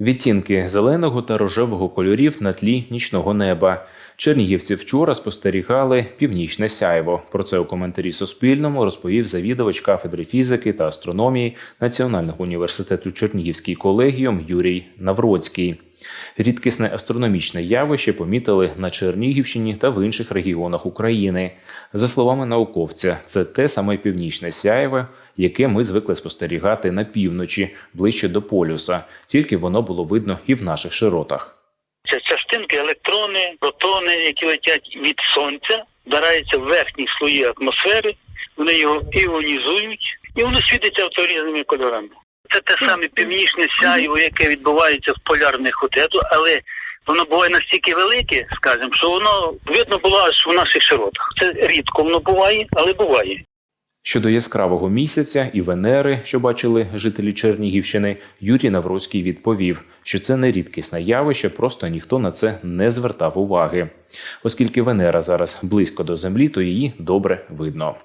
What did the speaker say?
Відтінки зеленого та рожевого кольорів на тлі нічного неба. Чернігівці вчора спостерігали північне сяйво. Про це у коментарі Суспільному розповів завідувач кафедри фізики та астрономії Національного університету Чернігівський колегіум Юрій Навроцький. Рідкісне астрономічне явище помітили на Чернігівщині та в інших регіонах України. За словами науковця, це те саме північне сяйве, яке ми звикли спостерігати на півночі, ближче до полюса, тільки воно було видно і в наших широтах. Це частинки, електрони, протони, які летять від сонця, вдараються в верхні слої атмосфери, вони його іонізують, і воно світиться авторізними кольорами. Це те саме північне сяйво, яке відбувається в полярних отету, але воно буває настільки велике, скажімо, що воно видно було аж в наших широтах. Це рідко воно буває, але буває. Щодо яскравого місяця і Венери, що бачили жителі Чернігівщини, Юрій Навроцький відповів, що це не рідкісне явище, просто ніхто на це не звертав уваги. Оскільки Венера зараз близько до Землі, то її добре видно.